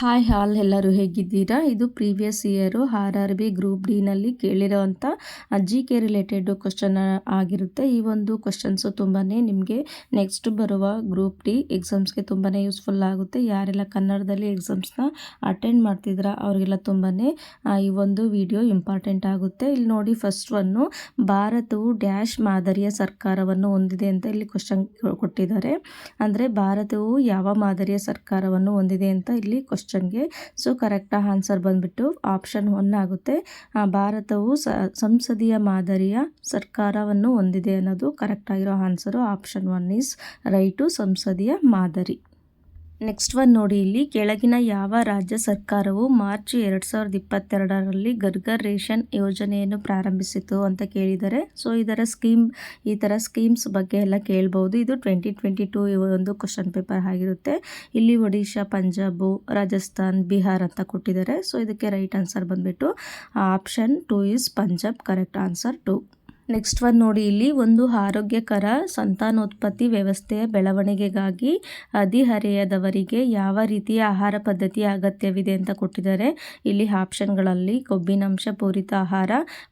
Hi ಹಾಲ್, ಎಲ್ಲರೂ ಹೇಗಿದ್ದೀರಾ? ಇದು previous year R R B group ಡಿನಲ್ಲಿ ಕೇಳಿರೋವಂಥ ಜಿ ಕೆ ರಿಲೇಟೆಡ್ ಕ್ವಶನ್ ಆಗಿರುತ್ತೆ. ಈ ಒಂದು ಕ್ವಶನ್ಸು ತುಂಬಾ ನಿಮಗೆ ನೆಕ್ಸ್ಟ್ ಬರುವ ಗ್ರೂಪ್ ಡಿ ಎಕ್ಸಾಮ್ಸ್ಗೆ ತುಂಬಾ ಯೂಸ್ಫುಲ್ ಆಗುತ್ತೆ. ಯಾರೆಲ್ಲ ಕನ್ನಡದಲ್ಲಿ ಎಕ್ಸಾಮ್ಸ್ನ ಅಟೆಂಡ್ ಮಾಡ್ತಿದ್ರ ಅವರಿಗೆಲ್ಲ ತುಂಬಾ ಈ ಒಂದು ವಿಡಿಯೋ ಇಂಪಾರ್ಟೆಂಟ್ ಆಗುತ್ತೆ. ಇಲ್ಲಿ ನೋಡಿ, ಫಸ್ಟ್ ಒನ್ನು ಭಾರತವು ಡ್ಯಾಶ್ ಮಾದರಿಯ ಸರ್ಕಾರವನ್ನು ಹೊಂದಿದೆ ಅಂತ ಇಲ್ಲಿ ಕ್ವಶನ್ ಕೊಟ್ಟಿದ್ದಾರೆ. ಅಂದರೆ ಭಾರತವು ಯಾವ ಮಾದರಿಯ ಸರ್ಕಾರವನ್ನು ಹೊಂದಿದೆ ಅಂತ ಇಲ್ಲಿ ಕ್ವಶನ್ ಕ್ವಶನ್ಗೆ ಸೊ ಕರೆಕ್ಟ್ ಆನ್ಸರ್ ಬಂದ್ಬಿಟ್ಟು ಆಪ್ಷನ್ ಒನ್ ಆಗುತ್ತೆ. ಭಾರತವು ಸಂಸದೀಯ ಮಾದರಿಯ ಸರ್ಕಾರವನ್ನು ಹೊಂದಿದೆ ಅನ್ನೋದು ಕರೆಕ್ಟ್ ಆಗಿರೋ answer option one is right ಸಂಸದೀಯ ಮಾದರಿ. ನೆಕ್ಸ್ಟ್ ಒನ್ ನೋಡಿ ಇಲ್ಲಿ, ಕೆಳಗಿನ ಯಾವ ರಾಜ್ಯ ಸರ್ಕಾರವು ಮಾರ್ಚ್ ಎರಡು ಸಾವಿರದ ಇಪ್ಪತ್ತೆರಡರಲ್ಲಿ ಗರ್ಗರ್ ರೇಷನ್ ಯೋಜನೆಯನ್ನು ಪ್ರಾರಂಭಿಸಿತು ಅಂತ ಕೇಳಿದ್ದಾರೆ ಸೊ ಇದರ ಸ್ಕೀಮ್ ಈ ಥರ ಸ್ಕೀಮ್ಸ್ ಬಗ್ಗೆ ಎಲ್ಲ ಕೇಳ್ಬೋದು. ಇದು ಟ್ವೆಂಟಿ ಟ್ವೆಂಟಿ ಟೂ ಒಂದು ಕ್ವಶನ್ ಪೇಪರ್ ಆಗಿರುತ್ತೆ. ಇಲ್ಲಿ ಒಡಿಶಾ, ಪಂಜಾಬು, ರಾಜಸ್ಥಾನ್, ಬಿಹಾರ್ ಅಂತ ಕೊಟ್ಟಿದ್ದಾರೆ. ಸೊ ಇದಕ್ಕೆ ರೈಟ್ ಆನ್ಸರ್ ಬಂದುಬಿಟ್ಟು option two is Punjab correct answer two next one ನೋಡಿ, ಇಲ್ಲಿ ಒಂದು ಆರೋಗ್ಯಕರ ಸಂತಾನೋತ್ಪತ್ತಿ ವ್ಯವಸ್ಥೆಯ ಬೆಳವಣಿಗೆಗಾಗಿ ಹದಿಹರೆಯದವರಿಗೆ ಯಾವ ರೀತಿಯ ಆಹಾರ ಪದ್ಧತಿಯ ಅಗತ್ಯವಿದೆ ಅಂತ ಕೊಟ್ಟಿದ್ದಾರೆ. ಇಲ್ಲಿ ಆಪ್ಷನ್ಗಳಲ್ಲಿ ಕೊಬ್ಬಿನಂಶ ಪೂರಿತ ಆಹಾರ,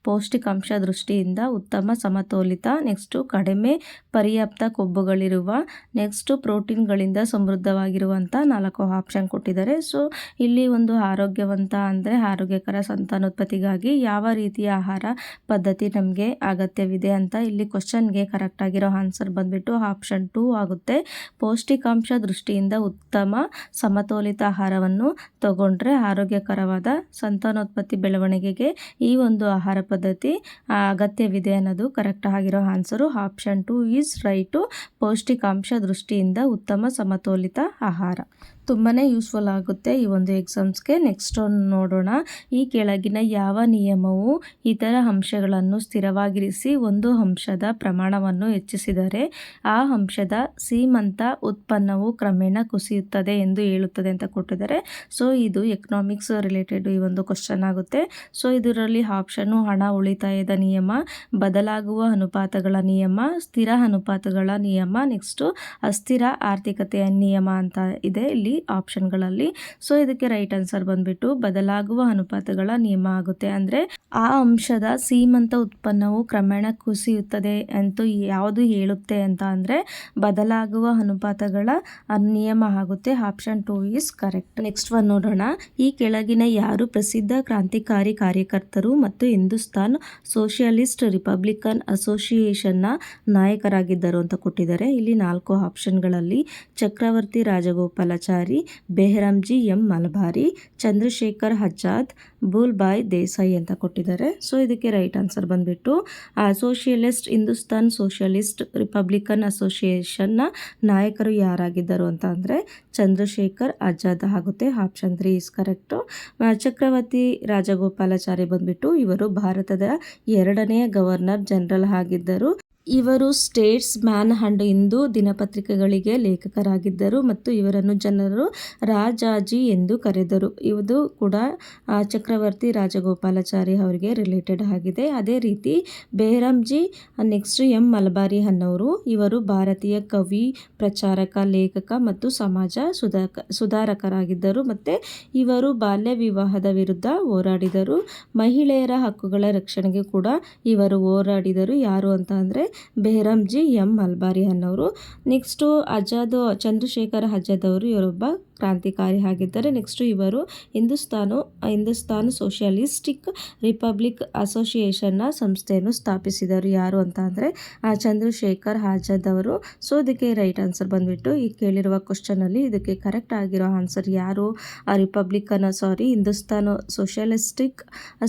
ಪೌಷ್ಟಿಕಾಂಶ ದೃಷ್ಟಿಯಿಂದ ಉತ್ತಮ ಸಮತೋಲಿತ ನೆಕ್ಸ್ಟು ಕಡಿಮೆ ಪರ್ಯಾಪ್ತ ಕೊಬ್ಬುಗಳಿರುವ ನೆಕ್ಸ್ಟು ಪ್ರೋಟೀನ್ಗಳಿಂದ ಸಮೃದ್ಧವಾಗಿರುವಂಥ ನಾಲ್ಕು ಆಪ್ಷನ್ ಕೊಟ್ಟಿದ್ದಾರೆ. ಸೊ ಇಲ್ಲಿ ಒಂದು ಆರೋಗ್ಯವಂತ ಅಂದರೆ ಆರೋಗ್ಯಕರ ಸಂತಾನೋತ್ಪತ್ತಿಗಾಗಿ ಯಾವ ರೀತಿಯ ಆಹಾರ ಪದ್ಧತಿ ನಮಗೆ ಅಗತ್ಯ ಅಗತ್ಯವಿದೆ ಅಂತ ಇಲ್ಲಿ ಕ್ವಶನ್ಗೆ ಕರೆಕ್ಟ್ ಆಗಿರೋ ಆನ್ಸರ್ ಬಂದ್ಬಿಟ್ಟು ಆಪ್ಷನ್ ಟೂ ಆಗುತ್ತೆ. ಪೌಷ್ಟಿಕಾಂಶ ದೃಷ್ಟಿಯಿಂದ ಉತ್ತಮ ಸಮತೋಲಿತ ಆಹಾರವನ್ನು ತಗೊಂಡ್ರೆ ಆರೋಗ್ಯಕರವಾದ ಸಂತಾನೋತ್ಪತ್ತಿ ಬೆಳವಣಿಗೆಗೆ ಈ ಒಂದು ಆಹಾರ ಪದ್ಧತಿ ಅಗತ್ಯವಿದೆ ಅನ್ನೋದು ಕರೆಕ್ಟ್ ಆಗಿರೋ answer option two is right ಪೌಷ್ಟಿಕಾಂಶ ದೃಷ್ಟಿಯಿಂದ ಉತ್ತಮ ಸಮತೋಲಿತ ಆಹಾರ. ತುಂಬಾ ಯೂಸ್ಫುಲ್ ಆಗುತ್ತೆ ಈ ಒಂದು ಎಕ್ಸಾಮ್ಸ್ಗೆ ನೆಕ್ಸ್ಟ್ ನೋಡೋಣ. ಈ ಕೆಳಗಿನ ಯಾವ ನಿಯಮವು ಇತರ ಅಂಶಗಳನ್ನು ಸ್ಥಿರವಾಗಿರಿಸಿ ಒಂದು ಅಂಶದ ಪ್ರಮಾಣವನ್ನು ಹೆಚ್ಚಿಸಿದರೆ ಆ ಅಂಶದ ಸೀಮಂತ ಉತ್ಪನ್ನವು ಕ್ರಮೇಣ ಕುಸಿಯುತ್ತದೆ ಎಂದು ಹೇಳುತ್ತದೆ ಅಂತ ಕೊಟ್ಟಿದ್ದಾರೆ. ಸೊ ಇದು ಎಕನಾಮಿಕ್ಸ್ ರಿಲೇಟೆಡ್ ಈ ಒಂದು ಕ್ವಶನ್ ಆಗುತ್ತೆ. ಸೊ ಇದರಲ್ಲಿ ಆಪ್ಷನ್ನು ಹಣ ಉಳಿತಾಯದ ನಿಯಮ, ಬದಲಾಗುವ ಅನುಪಾತಗಳ ನಿಯಮ, ಸ್ಥಿರ ಅನುಪಾತಗಳ ನಿಯಮ ನೆಕ್ಸ್ಟು ಅಸ್ಥಿರ ಆರ್ಥಿಕತೆಯ ನಿಯಮ ಅಂತ ಇದೆ. ಇಲ್ಲಿ ಆಪ್ಷನ್ಗಳಲ್ಲಿ ಸೊ ಇದಕ್ಕೆ ರೈಟ್ ಆನ್ಸರ್ ಬಂದ್ಬಿಟ್ಟು ಬದಲಾಗುವ ಅನುಪಾತಗಳ ನಿಯಮ ಆಗುತ್ತೆ. ಅಂದರೆ ಆ ಅಂಶದ ಸೀಮಂತ ಉತ್ಪನ್ನವು ಕ್ರಮೇಣ ಕುಸಿಯುತ್ತದೆ ಅಂತೂ ಯಾವುದು ಹೇಳುತ್ತೆ ಅಂತ ಅಂದರೆ ಬದಲಾಗುವ ಅನುಪಾತಗಳ ನಿಯಮ ಆಗುತ್ತೆ. Option two is correct next one ನೋಡೋಣ. ಈ ಕೆಳಗಿನ ಯಾರು ಪ್ರಸಿದ್ಧ ಕ್ರಾಂತಿಕಾರಿ ಕಾರ್ಯಕರ್ತರು ಮತ್ತು ಹಿಂದೂಸ್ತಾನ್ ಸೋಷಿಯಲಿಸ್ಟ್ ರಿಪಬ್ಲಿಕನ್ ಅಸೋಸಿಯೇಷನ್ನ ನಾಯಕರಾಗಿದ್ದರು ಅಂತ ಕೊಟ್ಟಿದ್ದಾರೆ. ಇಲ್ಲಿ ನಾಲ್ಕು ಆಪ್ಷನ್ಗಳಲ್ಲಿ ಚಕ್ರವರ್ತಿ ರಾಜಗೋಪಾಲಾಚಾರಿ ಬೆಹರಂಜಿ ಎಂ ಮಲಬಾರಿ, ಚಂದ್ರಶೇಖರ್ ಆಜಾದ್ ಬೂಲ್ಬಾಯ್ ದೇಸಾಯಿ ಅಂತ ಕೊಟ್ಟಿದ್ದಾರೆ. ಸೊ ಇದಕ್ಕೆ ರೈಟ್ ಆನ್ಸರ್ ಬಂದ್ಬಿಟ್ಟು ಸೋಷಿಯಲಿಸ್ಟ್ ಹಿಂದೂಸ್ತಾನ್ ಸೋಷಿಯಲಿಸ್ಟ್ ರಿಪಬ್ಲಿಕನ್ ಅಸೋಸಿಯೇಷನ್ನ ನಾಯಕರು ಯಾರಾಗಿದ್ದರು ಅಂತ ಅಂದರೆ ಚಂದ್ರಶೇಖರ್ ಆಜಾದ್ ಆಗುತ್ತೆ. Option three is correct Chakravarti Rajagopalachari ಬಂದ್ಬಿಟ್ಟು ಇವರು ಭಾರತದ ಎರಡನೆಯ ಗವರ್ನರ್ ಜನರಲ್ ಆಗಿದ್ದರು. ಇವರು ಸ್ಟೇಟ್ಸ್ ಮ್ಯಾನ್ ಹ್ಯಾಂಡ್ ಎಂದು ದಿನಪತ್ರಿಕೆಗಳಿಗೆ ಲೇಖಕರಾಗಿದ್ದರು ಮತ್ತು ಇವರನ್ನು ಜನರು ರಾಜಾಜಿ ಎಂದು ಕರೆದರು. ಇದು ಕೂಡ ಚಕ್ರವರ್ತಿ ರಾಜಗೋಪಾಲಾಚಾರಿ ಅವರಿಗೆ ರಿಲೇಟೆಡ್ ಆಗಿದೆ. ಅದೇ ರೀತಿ, ಬೇರಂಜಿ, ನೆಕ್ಸ್ಟ್ ಎಂ ಮಲಬಾರಿ ಅನ್ನೋರು, ಇವರು ಭಾರತೀಯ ಕವಿ, ಪ್ರಚಾರಕ, ಲೇಖಕ ಮತ್ತು ಸಮಾಜ ಸುಧಾಕ ಸುಧಾರಕರಾಗಿದ್ದರು ಮತ್ತು ಇವರು ಬಾಲ್ಯ ವಿವಾಹದ ವಿರುದ್ಧ ಹೋರಾಡಿದರು. ಮಹಿಳೆಯರ ಹಕ್ಕುಗಳ ರಕ್ಷಣೆಗೆ ಕೂಡ ಇವರು ಹೋರಾಡಿದರು. ಯಾರು ಅಂತ ಅಂದರೆ ಬೆಹರಂಜಿ ಎಂ ಮಲ್ಬಾರಿ ಅನ್ನೋರು. ನೆಕ್ಸ್ಟು ಅಜಾದ್ ಚಂದ್ರಶೇಖರ್ ಅಜಾದ್ ಅವರು ಇವರೊಬ್ಬ ಕ್ರಾಂತಿಕಾರಿ ಆಗಿದ್ದಾರೆ ನೆಕ್ಸ್ಟು ಇವರು ಹಿಂದೂಸ್ತಾನು ಹಿಂದೂಸ್ತಾನ್ ಸೋಷಿಯಲಿಸ್ಟಿಕ್ ರಿಪಬ್ಲಿಕ್ ಅಸೋಸಿಯೇಷನ್ನ ಸಂಸ್ಥೆಯನ್ನು ಸ್ಥಾಪಿಸಿದರು ಯಾರು ಅಂತ ಅಂದರೆ ಚಂದ್ರಶೇಖರ್ ಆಜಾದ್ ಅವರು. ಸೊ ಇದಕ್ಕೆ ರೈಟ್ ಆನ್ಸರ್ ಬಂದುಬಿಟ್ಟು ಈ ಕೇಳಿರುವ ಕ್ವಶನಲ್ಲಿ ಇದಕ್ಕೆ ಕರೆಕ್ಟ್ ಆಗಿರೋ ಆನ್ಸರ್ ಯಾರು? Republican sorry Hindustan socialistic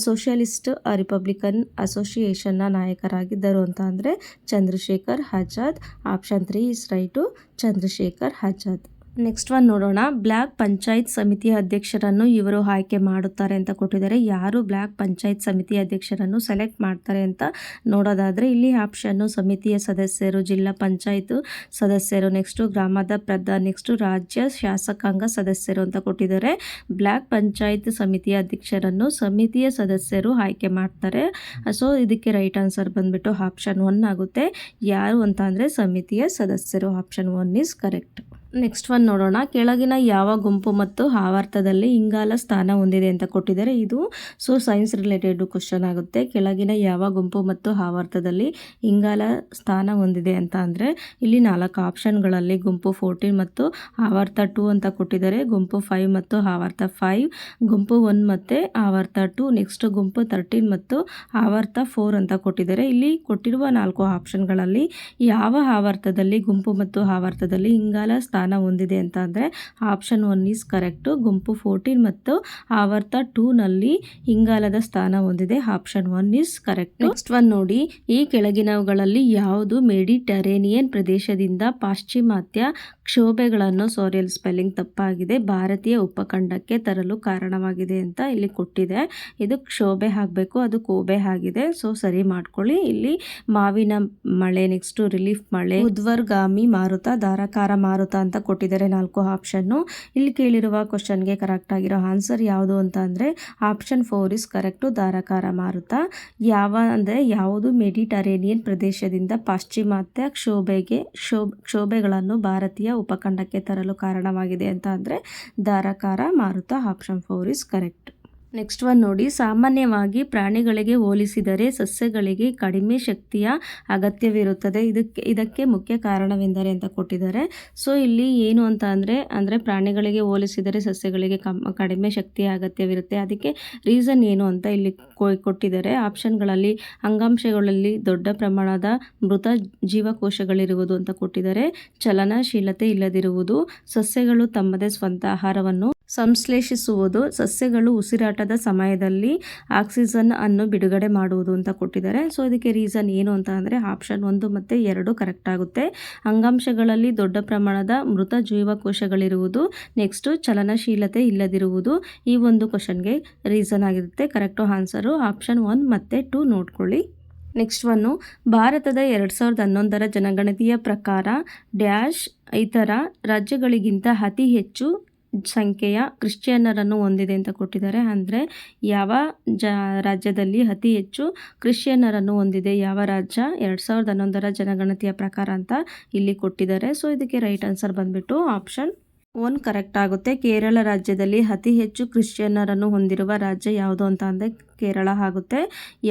socialist republican ಅಸೋಸಿಯೇಷನ್ನ ನಾಯಕರಾಗಿದ್ದರು ಅಂತ ಅಂದರೆ, Chandrashekhar Azad. Option three is right Chandrashekhar Azad next one ನೋಡೋಣ. ಬ್ಲ್ಯಾಕ್ ಪಂಚಾಯತ್ ಸಮಿತಿ ಅಧ್ಯಕ್ಷರನ್ನು ಇವರು ಆಯ್ಕೆ ಮಾಡುತ್ತಾರೆ ಅಂತ ಕೊಟ್ಟಿದ್ದಾರೆ. ಯಾರು ಬ್ಲ್ಯಾಕ್ ಪಂಚಾಯತ್ ಸಮಿತಿ ಅಧ್ಯಕ್ಷರನ್ನು ಸೆಲೆಕ್ಟ್ ಮಾಡ್ತಾರೆ ಅಂತ ನೋಡೋದಾದರೆ ಇಲ್ಲಿ ಆಪ್ಷನ್ನು ಸಮಿತಿಯ ಸದಸ್ಯರು, ಜಿಲ್ಲಾ ಪಂಚಾಯತ್ ಸದಸ್ಯರು ನೆಕ್ಸ್ಟು ಗ್ರಾಮದ ಪ್ರಧಾನ ನೆಕ್ಸ್ಟು ರಾಜ್ಯ ಶಾಸಕಾಂಗ ಸದಸ್ಯರು ಅಂತ ಕೊಟ್ಟಿದ್ದಾರೆ. ಬ್ಲ್ಯಾಕ್ ಪಂಚಾಯತ್ ಸಮಿತಿಯ ಅಧ್ಯಕ್ಷರನ್ನು ಸಮಿತಿಯ ಸದಸ್ಯರು ಆಯ್ಕೆ ಮಾಡ್ತಾರೆ. ಸೊ ಇದಕ್ಕೆ ರೈಟ್ ಆನ್ಸರ್ ಬಂದುಬಿಟ್ಟು ಆಪ್ಷನ್ ಒನ್ ಆಗುತ್ತೆ. ಯಾರು ಅಂತ ಸಮಿತಿಯ ಸದಸ್ಯರು. Option one is correct next one ನೋಡೋಣ. ಕೆಳಗಿನ ಯಾವ ಗುಂಪು ಮತ್ತು ಆವರ್ತದಲ್ಲಿ ಇಂಗಾಲ ಸ್ಥಾನ ಹೊಂದಿದೆ ಅಂತ ಕೊಟ್ಟಿದ್ದಾರೆ. ಇದು ಸೊ ಸೈನ್ಸ್ ರಿಲೇಟೆಡ್ ಕ್ವಶನ್ ಆಗುತ್ತೆ. ಕೆಳಗಿನ ಯಾವ ಗುಂಪು ಮತ್ತು ಆವರ್ತದಲ್ಲಿ ಇಂಗಾಲ ಸ್ಥಾನ ಹೊಂದಿದೆ ಅಂತ ಅಂದರೆ, ಇಲ್ಲಿ ನಾಲ್ಕು ಆಪ್ಷನ್ಗಳಲ್ಲಿ ಗುಂಪು ಫೋರ್ಟೀನ್ ಮತ್ತು ಆವರ್ತ ಟೂ ಅಂತ ಕೊಟ್ಟಿದ್ದಾರೆ. ಗುಂಪು ಫೈವ್ ಮತ್ತು ಆವರ್ತ ಫೈವ್ ಗುಂಪು ಒನ್ ಮತ್ತು ಆವರ್ತ ಟು ನೆಕ್ಸ್ಟ್ ಗುಂಪು ತರ್ಟೀನ್ ಮತ್ತು ಆವರ್ತ ಫೋರ್ ಅಂತ ಕೊಟ್ಟಿದ್ದಾರೆ. ಇಲ್ಲಿ ಕೊಟ್ಟಿರುವ ನಾಲ್ಕು ಆಪ್ಷನ್ಗಳಲ್ಲಿ ಯಾವ ಆವರ್ತದಲ್ಲಿ ಗುಂಪು ಮತ್ತು ಆವರ್ತದಲ್ಲಿ ಇಂಗಾಲ ಸ್ಥಾನ ಹೊಂದಿದೆ ಅಂತ ಅಂದರೆ ಆಪ್ಷನ್ ಒನ್ ಈಸ್ ಕರೆಕ್ಟು ಗುಂಪು ಫೋರ್ಟೀನ್ ಮತ್ತು ಆವರ್ತ ಟೂನಲ್ಲಿ ಇಂಗಾಲದ ಸ್ಥಾನ ಹೊಂದಿದೆ. Option one is correct next one ನೋಡಿ, ಈ ಕೆಳಗಿನವುಗಳಲ್ಲಿ ಯಾವುದು ಮೆಡಿಟರೇನಿಯನ್ ಪ್ರದೇಶದಿಂದ ಪಾಶ್ಚಿಮಾತ್ಯ ಕ್ಷೋಭೆಗಳನ್ನು ಸೋರಿಯಲ್ ಸ್ಪೆಲ್ಲಿಂಗ್ ತಪ್ಪಾಗಿದೆ, ಭಾರತೀಯ ಉಪಖಂಡಕ್ಕೆ ತರಲು ಕಾರಣವಾಗಿದೆ ಅಂತ ಇಲ್ಲಿ ಕೊಟ್ಟಿದೆ. ಇದು ಕ್ಷೋಭೆ ಆಗಬೇಕು, ಅದು ಕೋಬೆ ಆಗಿದೆ. ಸೊ ಸರಿ ಮಾಡ್ಕೊಳ್ಳಿ. ಇಲ್ಲಿ ಮಾವಿನ ಮಳೆ ನೆಕ್ಸ್ಟು ರಿಲೀಫ್ ಮಳೆ, ಉದ್ವರ್ಗಾಮಿ ಮಾರುತ, ಧಾರಾಕಾರ ಮಾರುತ ಅಂತ ಕೊಟ್ಟಿದ್ದಾರೆ ನಾಲ್ಕು ಆಪ್ಷನ್ನು. ಇಲ್ಲಿ ಕೇಳಿರುವ ಕ್ವಶನ್ಗೆ ಕರೆಕ್ಟ್ ಆಗಿರೋ ಆನ್ಸರ್ ಯಾವುದು ಅಂತ ಅಂದರೆ ಆಪ್ಷನ್ ಫೋರ್ ಇಸ್ ಕರೆಕ್ಟು ಧಾರಾಕಾರ ಮಾರುತ. ಯಾವ ಅಂದರೆ ಯಾವುದು ಮೆಡಿಟರೇನಿಯನ್ ಪ್ರದೇಶದಿಂದ ಪಾಶ್ಚಿಮಾತ್ಯ ಕ್ಷೋಭೆಗೆ ಕ್ಷೋ, ಕ್ಷೋಭೆಗಳನ್ನು ಭಾರತೀಯ ಉಪಖಂಡಕ್ಕೆ ತರಲು ಕಾರಣವಾಗಿದೆ ಅಂತ ಅಂದರೆ ಧಾರಾಕಾರ ಮಾರುತ option four is correct. Next one ನೋಡಿ. ಸಾಮಾನ್ಯವಾಗಿ ಪ್ರಾಣಿಗಳಿಗೆ ಹೋಲಿಸಿದರೆ ಸಸ್ಯಗಳಿಗೆ ಕಡಿಮೆ ಶಕ್ತಿಯ ಅಗತ್ಯವಿರುತ್ತದೆ. ಇದಕ್ಕೆ ಇದಕ್ಕೆ ಮುಖ್ಯ ಕಾರಣವೆಂದರೆ ಅಂತ ಕೊಟ್ಟಿದ್ದಾರೆ. ಸೊ ಇಲ್ಲಿ ಏನು ಅಂತ ಅಂದರೆ ಅಂದರೆ ಪ್ರಾಣಿಗಳಿಗೆ ಹೋಲಿಸಿದರೆ ಸಸ್ಯಗಳಿಗೆ ಕಡಿಮೆ ಶಕ್ತಿಯ ಅಗತ್ಯವಿರುತ್ತೆ. ಅದಕ್ಕೆ ರೀಸನ್ ಏನು ಅಂತ ಇಲ್ಲಿ ಕೊಟ್ಟಿದ್ದಾರೆ. ಆಪ್ಷನ್ಗಳಲ್ಲಿ ಅಂಗಾಂಶಗಳಲ್ಲಿ ದೊಡ್ಡ ಪ್ರಮಾಣದ ಮೃತ ಜೀವಕೋಶಗಳಿರುವುದು ಅಂತ ಕೊಟ್ಟಿದ್ದಾರೆ. ಚಲನಶೀಲತೆ ಇಲ್ಲದಿರುವುದು, ಸಸ್ಯಗಳು ತಮ್ಮದೇ ಸ್ವಂತ ಆಹಾರವನ್ನು ಸಂಶ್ಲೇಷಿಸುವುದು ಸಸ್ಯಗಳು ಉಸಿರಾಟದ ಸಮಯದಲ್ಲಿ ಆಕ್ಸಿಜನ್ ಅನ್ನು ಬಿಡುಗಡೆ ಮಾಡುವುದು ಅಂತ ಕೊಟ್ಟಿದ್ದಾರೆ. ಸೊ ಇದಕ್ಕೆ ರೀಸನ್ ಏನು ಅಂತ ಅಂದರೆ ಆಪ್ಷನ್ ಒಂದು ಮತ್ತು ಎರಡು ಕರೆಕ್ಟ್ ಆಗುತ್ತೆ. ಅಂಗಾಂಶಗಳಲ್ಲಿ ದೊಡ್ಡ ಪ್ರಮಾಣದ ಮೃತ ಜೀವಕೋಶಗಳಿರುವುದು ನೆಕ್ಸ್ಟು ಚಲನಶೀಲತೆ ಇಲ್ಲದಿರುವುದು ಈ ಒಂದು ಕ್ವಶನ್ಗೆ ರೀಸನ್ ಆಗಿರುತ್ತೆ. ಕರೆಕ್ಟು ಆನ್ಸರು ಆಪ್ಷನ್ ಒನ್ ಮತ್ತು ಟೂ ನೋಡ್ಕೊಳ್ಳಿ. ನೆಕ್ಸ್ಟ್ ಒನ್ನು ಭಾರತದ ಎರಡು ಸಾವಿರದ ಹನ್ನೊಂದರ ಜನಗಣತಿಯ ಪ್ರಕಾರ ಡ್ಯಾಶ್ ಇತರ ರಾಜ್ಯಗಳಿಗಿಂತ ಅತಿ ಹೆಚ್ಚು ಸಂಖ್ಯೆಯ ಕ್ರಿಶ್ಚಿಯನ್ನರನ್ನು ಹೊಂದಿದೆ ಅಂತ ಕೊಟ್ಟಿದ್ದಾರೆ. ಅಂದರೆ ಯಾವ ಜ ರಾಜ್ಯದಲ್ಲಿ ಅತಿ ಹೆಚ್ಚು ಕ್ರಿಶ್ಚಿಯನ್ನರನ್ನು ಹೊಂದಿದೆ, ಯಾವ ರಾಜ್ಯ? ಎರಡು ಸಾವಿರದ ಹನ್ನೊಂದರ ಜನಗಣತಿಯ ಪ್ರಕಾರ ಅಂತ ಇಲ್ಲಿ ಕೊಟ್ಟಿದ್ದಾರೆ. ಸೊ ಇದಕ್ಕೆ ರೈಟ್ ಆನ್ಸರ್ ಬಂದುಬಿಟ್ಟು ಆಪ್ಷನ್ ಒನ್ ಕರೆಕ್ಟ್ ಆಗುತ್ತೆ. ಕೇರಳ ರಾಜ್ಯದಲ್ಲಿ ಅತಿ ಹೆಚ್ಚು ಕ್ರಿಶ್ಚಿಯನ್ನರನ್ನು ಹೊಂದಿರುವ ರಾಜ್ಯ ಯಾವುದು ಅಂತ ಅಂದರೆ ಕೇರಳ ಆಗುತ್ತೆ.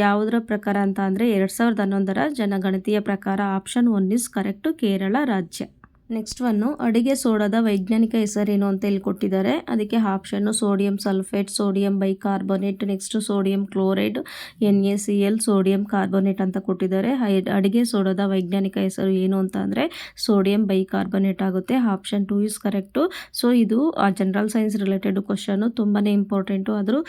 ಯಾವುದರ ಪ್ರಕಾರ ಅಂತ ಅಂದರೆ ಎರಡು ಸಾವಿರದ ಹನ್ನೊಂದರ ಜನಗಣತಿಯ ಪ್ರಕಾರ option one is correct Kerala ರಾಜ್ಯ. ನೆಕ್ಸ್ಟ್ ಒನ್ನು ಅಡುಗೆ ಸೋಡಾದ ವೈಜ್ಞಾನಿಕ ಹೆಸರೇನು ಅಂತ ಇಲ್ಲಿ ಕೊಟ್ಟಿದ್ದಾರೆ ಅದಕ್ಕೆ option sodium sulphate sodium bicarbonate next sodium chloride N A C L sodium carbonate ಅಂತ ಕೊಟ್ಟಿದ್ದಾರೆ. ಅಡುಗೆ ಸೋಡಾದ ವೈಜ್ಞಾನಿಕ ಹೆಸರು ಏನು ಅಂತ ಅಂದರೆ ಸೋಡಿಯಂ ಬೈಕಾರ್ಬೋನೇಟ್ ಆಗುತ್ತೆ. Option two is correct so ಇದು ಜನರಲ್ ಸೈನ್ಸ್ ರಿಲೇಟೆಡ್ ಕ್ವಶನ್ನು ತುಂಬಾ ಇಂಪಾರ್ಟೆಂಟು ಆದರೂ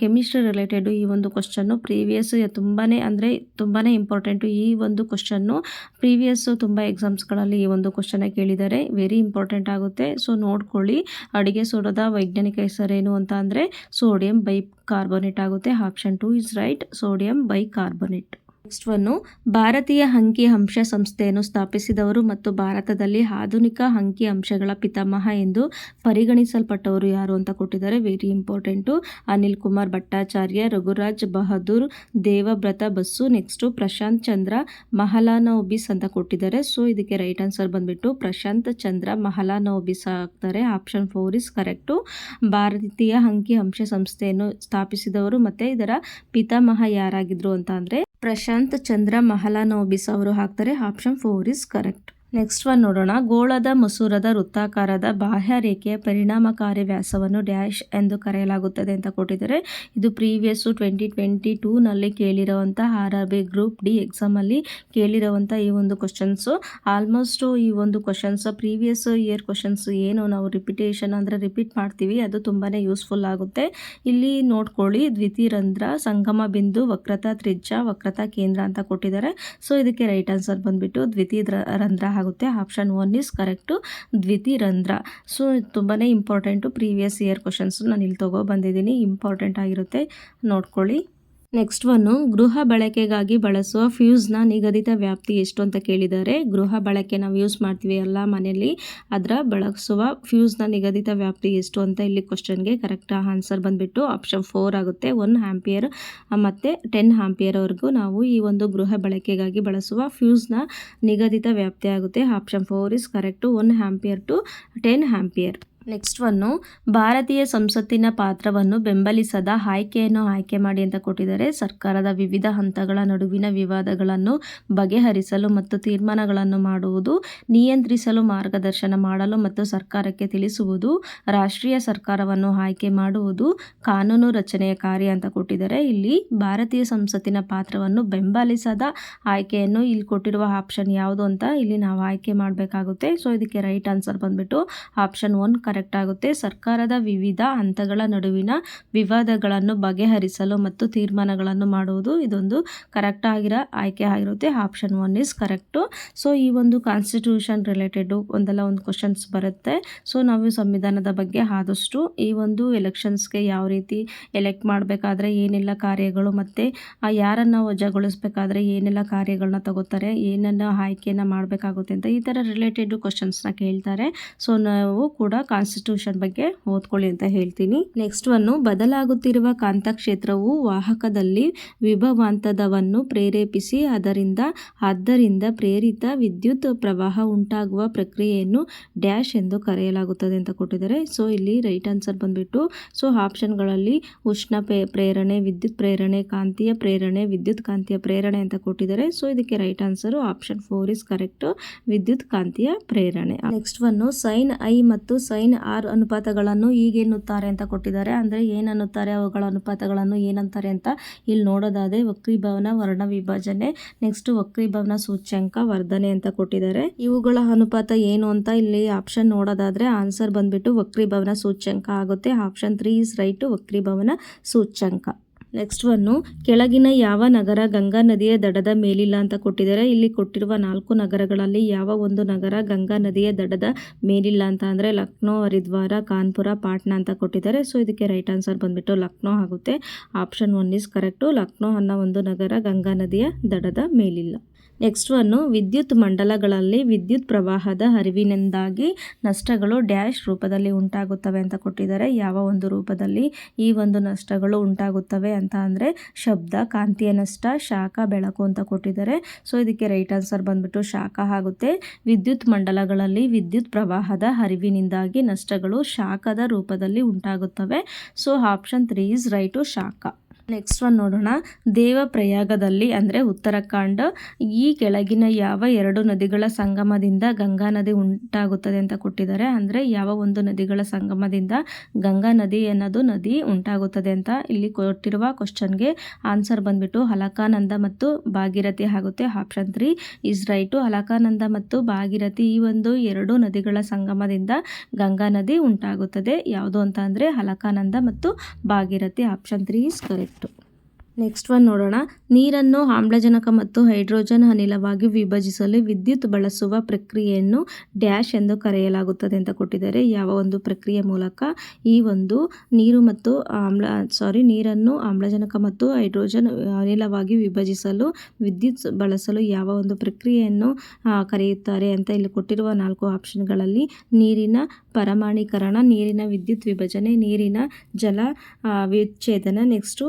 ಕೆಮಿಸ್ಟ್ರಿ ರಿಲೇಟೆಡು ಈ ಒಂದು ಕ್ವಶನ್ನು ಪ್ರೀವಿಯಸ್ ತುಂಬಾ ಅಂದರೆ ತುಂಬಾ ಇಂಪಾರ್ಟೆಂಟು ಈ ಒಂದು ಕ್ವಶನ್ನು ಪ್ರೀವಿಯಸ್ಸು ತುಂಬ ಎಕ್ಸಾಮ್ಸ್ಗಳಲ್ಲಿ ಈ ಒಂದು ಕ್ವಶನ್ ಕೇಳಿದ್ದಾರೆ. ವೆರಿ ಇಂಪಾರ್ಟೆಂಟ್ ಆಗುತ್ತೆ. ಸೊ ನೋಡ್ಕೊಳ್ಳಿ. ಅಡುಗೆ ಸೋಡದ ವೈಜ್ಞಾನಿಕ ಹೆಸರೇನು ಅಂತ ಅಂದರೆ ಸೋಡಿಯಂ ಬೈ ಕಾರ್ಬೋನೇಟ್ ಆಗುತ್ತೆ. Option two is right sodium bicarbonate next ಭಾರತೀಯ ಅಂಕಿ ಅಂಶ ಸಂಸ್ಥೆಯನ್ನು ಸ್ಥಾಪಿಸಿದವರು ಮತ್ತು ಭಾರತದಲ್ಲಿ ಆಧುನಿಕ ಅಂಕಿ ಅಂಶಗಳ ಪಿತಾಮಹ ಎಂದು ಪರಿಗಣಿಸಲ್ಪಟ್ಟವರು ಯಾರು ಅಂತ ಕೊಟ್ಟಿದ್ದಾರೆ. Very important Anil Kumar Bhattacharya, Raghuraj Bahadur Debabrata Basu next Prasanta Chandra, Mahalanobis ಅಂತ ಕೊಟ್ಟಿದ್ದಾರೆ. ಸೊ ಇದಕ್ಕೆ ರೈಟ್ ಆನ್ಸರ್ ಬಂದ್ಬಿಟ್ಟು ಪ್ರಶಾಂತ್ ಚಂದ್ರ, ಮಹಲಾನೋಬಿಸ್ ಆಗ್ತಾರೆ. ಆಪ್ಷನ್ ಫೋರ್ ಇಸ್ ಕರೆಕ್ಟು ಭಾರತೀಯ ಅಂಕಿ ಅಂಶ ಸಂಸ್ಥೆಯನ್ನು ಸ್ಥಾಪಿಸಿದವರು ಮತ್ತು ಇದರ ಪಿತಾಮಹ ಯಾರಾಗಿದ್ರು ಅಂತ ಅಂದರೆ ಪ್ರಶಾಂತ್ ಚಂದ್ರ ಮಹಲಾನೋಬಿಸ್ ಅವರು ಹಾಕ್ತಾರೆ. Option four is correct. Next one ನೋಡೋಣ. ಗೋಳದ ಮಸೂರದ ವೃತ್ತಾಕಾರದ ಬಾಹ್ಯರೇಖೆಯ ಪರಿಣಾಮಕಾರಿ ವ್ಯಾಸವನ್ನು ಡ್ಯಾಶ್ ಎಂದು ಕರೆಯಲಾಗುತ್ತದೆ ಅಂತ ಕೊಟ್ಟಿದ್ದಾರೆ. ಇದು ಪ್ರೀವಿಯಸ್ಸು ಟ್ವೆಂಟಿ ಟ್ವೆಂಟಿ ಟೂನಲ್ಲಿ ಕೇಳಿರುವಂಥ R R B group D ಎಕ್ಸಾಮಲ್ಲಿ ಕೇಳಿರುವಂಥ ಈ ಒಂದು ಕ್ವಶನ್ಸು ಆಲ್ಮೋಸ್ಟು ಈ ಒಂದು ಕ್ವಶನ್ಸ್ ಪ್ರೀವಿಯಸ್ ಇಯರ್ ಕ್ವಶನ್ಸ್ ಏನು ನಾವು ರಿಪಿಟೇಷನ್ ಅಂದರೆ ರಿಪೀಟ್ ಮಾಡ್ತೀವಿ. ಅದು ತುಂಬಾ ಯೂಸ್ಫುಲ್ ಆಗುತ್ತೆ. ಇಲ್ಲಿ ನೋಡ್ಕೊಳ್ಳಿ. ದ್ವಿತೀರಂಧ್ರ ಸಂಗಮ ಬಿಂದು, ವಕ್ರತಾ ತ್ರಿಜ್ಯ, ವಕ್ರತಾ ಕೇಂದ್ರ ಅಂತ ಕೊಟ್ಟಿದ್ದಾರೆ. ಸೊ ಇದಕ್ಕೆ ರೈಟ್ ಆನ್ಸರ್ ಬಂದುಬಿಟ್ಟು ದ್ವಿತೀಯ ರಂಧ್ರ ಆಗುತ್ತೆ. Option one is correct. ದ್ವಿತಿ ರಂಧ್ರ. ಸೊ ತುಂಬಾ ಇಂಪಾರ್ಟೆಂಟು ಪ್ರೀವಿಯಸ್ ಇಯರ್ ಕ್ವಶನ್ಸು ನಾನು ಇಲ್ಲಿ ತೊಗೊಬಂದಿದ್ದೀನಿ ಇಂಪಾರ್ಟೆಂಟ್ ಆಗಿರುತ್ತೆ. ನೋಡ್ಕೊಳ್ಳಿ. ನೆಕ್ಸ್ಟ್ ಒನ್ನು ಗೃಹ ಬಳಕೆಗಾಗಿ ಬಳಸುವ ಫ್ಯೂಸ್ನ ನಿಗದಿತ ವ್ಯಾಪ್ತಿ ಎಷ್ಟು ಅಂತ ಕೇಳಿದ್ದಾರೆ ಗೃಹ ಬಳಕೆ ನಾವು ಯೂಸ್ ಮಾಡ್ತೀವಿ ಎಲ್ಲ ಮನೆಯಲ್ಲಿ, ಅದರ ಬಳಸುವ ಫ್ಯೂಸ್ನ ನಿಗದಿತ ವ್ಯಾಪ್ತಿ ಎಷ್ಟು ಅಂತ ಇಲ್ಲಿ ಕ್ವಶನ್ಗೆ ಕರೆಕ್ಟ್ ಆನ್ಸರ್ ಬಂದುಬಿಟ್ಟು ಆಪ್ಷನ್ ಫೋರ್ ಆಗುತ್ತೆ. ಒನ್ ಹ್ಯಾಂಪಿಯರ್ ಮತ್ತು ಟೆನ್ ಹ್ಯಾಂಪಿಯರ್ವರೆಗೂ ನಾವು ಈ ಒಂದು ಗೃಹ ಬಳಕೆಗಾಗಿ ಬಳಸುವ ಫ್ಯೂಸ್ನ ನಿಗದಿತ ವ್ಯಾಪ್ತಿ ಆಗುತ್ತೆ. Option four is correct one ampere to ten ampere next one ಭಾರತೀಯ ಸಂಸತ್ತಿನ ಪಾತ್ರವನ್ನು ಬೆಂಬಲಿಸದ ಆಯ್ಕೆಯನ್ನು ಆಯ್ಕೆ ಮಾಡಿ ಅಂತ ಕೊಟ್ಟಿದ್ದಾರೆ. ಸರ್ಕಾರದ ವಿವಿಧ ಹಂತಗಳ ನಡುವಿನ ವಿವಾದಗಳನ್ನು ಬಗೆಹರಿಸಲು ಮತ್ತು ತೀರ್ಮಾನಗಳನ್ನು ಮಾಡುವುದು, ನಿಯಂತ್ರಿಸಲು, ಮಾರ್ಗದರ್ಶನ ಮಾಡಲು ಮತ್ತು ಸರ್ಕಾರಕ್ಕೆ ತಿಳಿಸುವುದು, ರಾಷ್ಟ್ರೀಯ ಸರ್ಕಾರವನ್ನು ಆಯ್ಕೆ ಮಾಡುವುದು ಕಾನೂನು ರಚನೆಯ ಕಾರ್ಯ ಅಂತ ಕೊಟ್ಟಿದ್ದಾರೆ. ಇಲ್ಲಿ ಭಾರತೀಯ ಸಂಸತ್ತಿನ ಪಾತ್ರವನ್ನು ಬೆಂಬಲಿಸದ ಆಯ್ಕೆಯನ್ನು ಇಲ್ಲಿ ಕೊಟ್ಟಿರುವ ಆಪ್ಷನ್ ಯಾವುದು ಅಂತ ಇಲ್ಲಿ ನಾವು ಆಯ್ಕೆ ಮಾಡಬೇಕಾಗುತ್ತೆ. ಸೊ ಇದಕ್ಕೆ ರೈಟ್ ಆನ್ಸರ್ ಬಂದ್ಬಿಟ್ಟು ಆಪ್ಷನ್ ಒನ್ ಕರೆಕ್ಟ್ ಕರೆಕ್ಟ್ ಆಗುತ್ತೆ ಸರ್ಕಾರದ ವಿವಿಧ ಹಂತಗಳ ನಡುವಿನ ವಿವಾದಗಳನ್ನು ಬಗೆಹರಿಸಲು ಮತ್ತು ತೀರ್ಮಾನಗಳನ್ನು ಮಾಡುವುದು ಇದೊಂದು ಕರೆಕ್ಟ್ ಆಗಿರೋ, ಆಯ್ಕೆ ಆಗಿರುತ್ತೆ. Option one is correct. So, ಈ ಒಂದು ಕಾನ್ಸ್ಟಿಟ್ಯೂಷನ್ ರಿಲೇಟೆಡು ಒಂದಲ್ಲ ಒಂದು ಕ್ವಶನ್ಸ್ ಬರುತ್ತೆ. ಸೊ, ನಾವು ಸಂವಿಧಾನದ ಬಗ್ಗೆ ಆದಷ್ಟು ಈ ಒಂದು ಎಲೆಕ್ಷನ್ಸ್ಗೆ ಯಾವ ರೀತಿ ಎಲೆಕ್ಟ್ ಮಾಡಬೇಕಾದ್ರೆ ಏನೆಲ್ಲ ಕಾರ್ಯಗಳು ಮತ್ತು ಯಾರನ್ನು ವಜಾಗೊಳಿಸ್ಬೇಕಾದ್ರೆ ಏನೆಲ್ಲ ಕಾರ್ಯಗಳನ್ನ ತಗೋತಾರೆ ಏನನ್ನ ಆಯ್ಕೆಯನ್ನು ಮಾಡಬೇಕಾಗುತ್ತೆ ಅಂತ ಈ ಥರ ರಿಲೇಟೆಡ್ ಕ್ವಶನ್ಸ್ನ ಕೇಳ್ತಾರೆ. ಸೊ, ನಾವು ಕೂಡ ಕಾನ್ಸ್ಟಿಟ್ಯೂಷನ್ ಬಗ್ಗೆ ಓದ್ಕೊಳ್ಳಿ ಅಂತ ಹೇಳ್ತೀನಿ. ನೆಕ್ಸ್ಟ್ ಒನ್ನು ಬದಲಾಗುತ್ತಿರುವ ಕಾಂತಕ್ಷೇತ್ರವು ವಾಹಕದಲ್ಲಿ ವಿಭವಾಂತದವನ್ನು ಪ್ರೇರೇಪಿಸಿ ಅದರಿಂದ, ಆದ್ದರಿಂದ ಪ್ರೇರಿತ ವಿದ್ಯುತ್ ಪ್ರವಾಹ ಉಂಟಾಗುವ ಪ್ರಕ್ರಿಯೆಯನ್ನು ಡ್ಯಾಶ್ ಎಂದು ಕರೆಯಲಾಗುತ್ತದೆ ಅಂತ ಕೊಟ್ಟಿದ್ದಾರೆ. ಸೊ ಇಲ್ಲಿ ರೈಟ್ ಆನ್ಸರ್ ಬಂದ್ಬಿಟ್ಟು ಸೊ ಆಪ್ಷನ್ಗಳಲ್ಲಿ ಉಷ್ಣ ಪ್ರೇರಣೆ, ವಿದ್ಯುತ್ ಪ್ರೇರಣೆ, ಕಾಂತೀಯ ಪ್ರೇರಣೆ, ವಿದ್ಯುತ್ ಕಾಂತೀಯ ಪ್ರೇರಣೆ ಅಂತ ಕೊಟ್ಟಿದ್ದಾರೆ. ಸೊ ಇದಕ್ಕೆ right answer option four is correct ವಿದ್ಯುತ್ ಕಾಂತೀಯ ಪ್ರೇರಣೆ. ನೆಕ್ಸ್ಟ್ ಒನ್ನು ಸೈನ್ ಐ ಮತ್ತು ಸೈನ್ ಆರ್ ಅನುಪಾತಗಳನ್ನು ಹೀಗೆನ್ನುತ್ತಾರೆ ಅಂತ ಕೊಟ್ಟಿದ್ದಾರೆ. ಅಂದರೆ ಏನನ್ನುತ್ತಾರೆ ಅವುಗಳ ಅನುಪಾತಗಳನ್ನು ಏನಂತಾರೆ ಅಂತ ಇಲ್ಲಿ ನೋಡೋದಾದರೆ ವಕ್ರೀಭವನ ವರ್ಣ ವಿಭಜನೆ ನೆಕ್ಸ್ಟ್ ವಕ್ರೀಭವನ ಸೂಚ್ಯಂಕ, ವರ್ಧನೆ ಅಂತ ಕೊಟ್ಟಿದ್ದಾರೆ. ಇವುಗಳ ಅನುಪಾತ ಏನು ಅಂತ ಇಲ್ಲಿ ಆಪ್ಷನ್ ನೋಡೋದಾದ್ರೆ ಆನ್ಸರ್ ಬಂದ್ಬಿಟ್ಟು ವಕ್ರೀಭವನ ಸೂಚ್ಯಂಕ ಆಗುತ್ತೆ. ಆಪ್ಷನ್ ತ್ರೀ ಇಸ್ ರೈಟ್ ವಕ್ರೀಭವನ ಸೂಚ್ಯಂಕ. ನೆಕ್ಸ್ಟ್ ಒನ್ನು ಕೆಳಗಿನ ಯಾವ ನಗರ ಗಂಗಾ ನದಿಯ ದಡದ ಮೇಲಿಲ್ಲ ಅಂತ ಕೊಟ್ಟಿದ್ದಾರೆ. ಇಲ್ಲಿ ಕೊಟ್ಟಿರುವ ನಾಲ್ಕು ನಗರಗಳಲ್ಲಿ ಯಾವ ಒಂದು ನಗರ ಗಂಗಾ ನದಿಯ ದಡದ ಮೇಲಿಲ್ಲ ಅಂತ ಅಂದರೆ ಲಕ್ನೋ, ಹರಿದ್ವಾರ, ಕಾನ್ಪುರ, ಪಾಟ್ನಾ ಅಂತ ಕೊಟ್ಟಿದ್ದಾರೆ. ಸೊ ಇದಕ್ಕೆ ರೈಟ್ ಆನ್ಸರ್ ಬಂದ್ಬಿಟ್ಟು ಲಕ್ನೋ ಆಗುತ್ತೆ. Option one is correct Lucknow ಅನ್ನೋ ಒಂದು ನಗರ ಗಂಗಾ ನದಿಯ ದಡದ ಮೇಲಿಲ್ಲ. ನೆಕ್ಸ್ಟ್ ಒನ್ನು ವಿದ್ಯುತ್ ಮಂಡಲಗಳಲ್ಲಿ ವಿದ್ಯುತ್ ಪ್ರವಾಹದ ಹರಿವಿನಿಂದಾಗಿ ನಷ್ಟಗಳು ಡ್ಯಾಶ್ ರೂಪದಲ್ಲಿ ಉಂಟಾಗುತ್ತವೆ ಅಂತ ಕೊಟ್ಟಿದ್ದಾರೆ. ಯಾವ ಒಂದು ರೂಪದಲ್ಲಿ ಈ ಒಂದು ನಷ್ಟಗಳು ಉಂಟಾಗುತ್ತವೆ ಅಂತ ಅಂದರೆ ಶಬ್ದ ಕಾಂತಿಯ ನಷ್ಟ ಶಾಖ, ಬೆಳಕು ಅಂತ ಕೊಟ್ಟಿದ್ದಾರೆ. ಸೊ ಇದಕ್ಕೆ ರೈಟ್ ಆನ್ಸರ್ ಬಂದ್ಬಿಟ್ಟು ಶಾಖ ಆಗುತ್ತೆ. ವಿದ್ಯುತ್ ಮಂಡಲಗಳಲ್ಲಿ ವಿದ್ಯುತ್ ಪ್ರವಾಹದ ಹರಿವಿನಿಂದಾಗಿ ನಷ್ಟಗಳು ಶಾಖದ ರೂಪದಲ್ಲಿ ಉಂಟಾಗುತ್ತವೆ. So option three is right ಶಾಖ. ನೆಕ್ಸ್ಟ್ ಒನ್ ನೋಡೋಣ. ದೇವಪ್ರಯಾಗದಲ್ಲಿ ಅಂದರೆ ಉತ್ತರಾಖಂಡ್ ಈ ಕೆಳಗಿನ ಯಾವ ಎರಡು ನದಿಗಳ ಸಂಗಮದಿಂದ ಗಂಗಾ ನದಿ ಉಂಟಾಗುತ್ತದೆ ಅಂತ ಕೊಟ್ಟಿದ್ದಾರೆ. ಅಂದರೆ ಯಾವ ಒಂದು ನದಿಗಳ ಸಂಗಮದಿಂದ ಗಂಗಾ ನದಿ ಅನ್ನೋದು ನದಿ ಉಂಟಾಗುತ್ತದೆ ಅಂತ ಇಲ್ಲಿ ಕೊಟ್ಟಿರುವ ಕ್ವಶನ್ಗೆ ಆನ್ಸರ್ ಬಂದ್ಬಿಟ್ಟು ಹಲಕಾನಂದ ಮತ್ತು ಭಾಗೀರಥಿ ಆಗುತ್ತೆ. Option three is right Alaknanda ಮತ್ತು ಭಾಗೀರಥಿ ಈ ಒಂದು ಎರಡು ನದಿಗಳ ಸಂಗಮದಿಂದ ಗಂಗಾ ನದಿ ಉಂಟಾಗುತ್ತದೆ. ಯಾವುದು ಅಂತ ಅಂದರೆ ಹಲಕಾನಂದ ಮತ್ತು Bhagirathi. Option three is correct ಇಷ್ಟು ನೆಕ್ಸ್ಟ್ ಒನ್ ನೋಡೋಣ. ನೀರನ್ನು ಆಮ್ಲಜನಕ ಮತ್ತು ಹೈಡ್ರೋಜನ್ ಅನಿಲವಾಗಿ ವಿಭಜಿಸಲು ವಿದ್ಯುತ್ ಬಳಸುವ ಪ್ರಕ್ರಿಯೆಯನ್ನು ಡ್ಯಾಶ್ ಎಂದು ಕರೆಯಲಾಗುತ್ತದೆ ಅಂತ ಕೊಟ್ಟಿದ್ದಾರೆ. ಯಾವ ಒಂದು ಪ್ರಕ್ರಿಯೆ ಮೂಲಕ ಈ ಒಂದು ನೀರು ಮತ್ತು ಆಮ್ಲ ಸಾರಿ ನೀರನ್ನು ಆಮ್ಲಜನಕ ಮತ್ತು ಹೈಡ್ರೋಜನ್ ಅನಿಲವಾಗಿ ವಿಭಜಿಸಲು ವಿದ್ಯುತ್ ಬಳಸಲು ಯಾವ ಒಂದು ಪ್ರಕ್ರಿಯೆಯನ್ನು ಕರೆಯುತ್ತಾರೆ ಅಂತ ಇಲ್ಲಿ ಕೊಟ್ಟಿರುವ ನಾಲ್ಕು ಆಪ್ಷನ್ಗಳಲ್ಲಿ ನೀರಿನ ಪರಮಾಣೀಕರಣ, ನೀರಿನ ವಿದ್ಯುತ್ ವಿಭಜನೆ, ನೀರಿನ ಜಲ ವಿಚ್ಛೇದನ ನೆಕ್ಸ್ಟು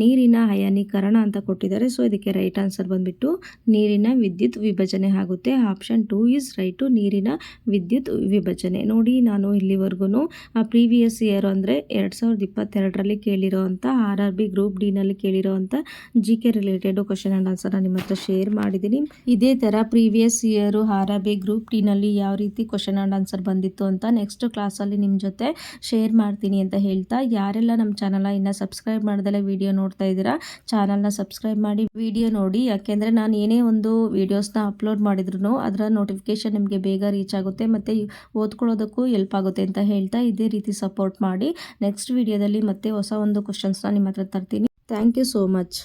ನೀರಿನ ಅಯಾನೀಕರಣ ಅಂತ ಕೊಟ್ಟಿದ್ದಾರೆ. ಸೊ ಇದಕ್ಕೆ ರೈಟ್ ಆನ್ಸರ್ ಬಂದ್ಬಿಟ್ಟು ನೀರಿನ ವಿದ್ಯುತ್ ವಿಭಜನೆ ಆಗುತ್ತೆ. ಆಪ್ಷನ್ ಟೂ ಈಸ್ ರೈಟು ನೀರಿನ ವಿದ್ಯುತ್ ವಿಭಜನೆ. ನೋಡಿ, ನಾನು ಇಲ್ಲಿವರೆಗೂ ಪ್ರೀವಿಯಸ್ ಇಯರ್ ಅಂದರೆ ಎರಡು ಸಾವಿರದ ಇಪ್ಪತ್ತೆರಡರಲ್ಲಿ ಕೇಳಿರೋ ಅಂಥ ಆರ್ ಆರ್ ಬಿ ಗ್ರೂಪ್ ಡಿನಲ್ಲಿ ಕೇಳಿರೋ ಅಂಥ G K related question and ಆನ್ಸರ್ನ ನಿಮ್ಮ ಹತ್ರ ಶೇರ್ ಮಾಡಿದ್ದೀನಿ. ಇದೇ ಥರ previous year R R B group ಡಿನಲ್ಲಿ ಯಾವ ರೀತಿ ಕ್ವಶನ್ ಆ್ಯಂಡ್ ಆನ್ಸರ್ ಬಂದಿತ್ತು ಅಂತ ನೆಕ್ಸ್ಟ್ ಕ್ಲಾಸಲ್ಲಿ ನಿಮ್ಮ ಜೊತೆ ಶೇರ್ ಮಾಡ್ತೀನಿ ಅಂತ ಹೇಳ್ತಾ, ಯಾರೆಲ್ಲ ನಮ್ಮ ಚಾನಲ್ ಇನ್ನೂ ಸಬ್ಸ್ಕ್ರೈಬ್ ಮಾಡ್ದಲೇ ವಿಡಿಯೋ ನೋಡ್ತಾ ಇದ್ದೀರಾ ಚಾನಲ್ನ ಸಬ್ಸ್ಕ್ರೈಬ್ ಮಾಡಿ ವಿಡಿಯೋ ನೋಡಿ. ಯಾಕೆಂದರೆ ನಾನು ಏನೇ ಒಂದು ವೀಡಿಯೋಸ್ನ ಅಪ್ಲೋಡ್ ಮಾಡಿದ್ರು ಅದರ ನೋಟಿಫಿಕೇಶನ್ ನಿಮಗೆ ಬೇಗ ರೀಚ್ ಆಗುತ್ತೆ ಮತ್ತು ಓದ್ಕೊಳ್ಳೋದಕ್ಕೂ ಎಲ್ಪ್ ಆಗುತ್ತೆ ಅಂತ ಹೇಳ್ತಾ ಇದೇ ರೀತಿ ಸಪೋರ್ಟ್ ಮಾಡಿ. ನೆಕ್ಸ್ಟ್ ವಿಡಿಯೋದಲ್ಲಿ ಮತ್ತೆ ಹೊಸ ಒಂದು ಕ್ವಶನ್ಸ್ನ ನಿಮ್ಮ ಹತ್ರ ತರ್ತೀನಿ. Thank you so much.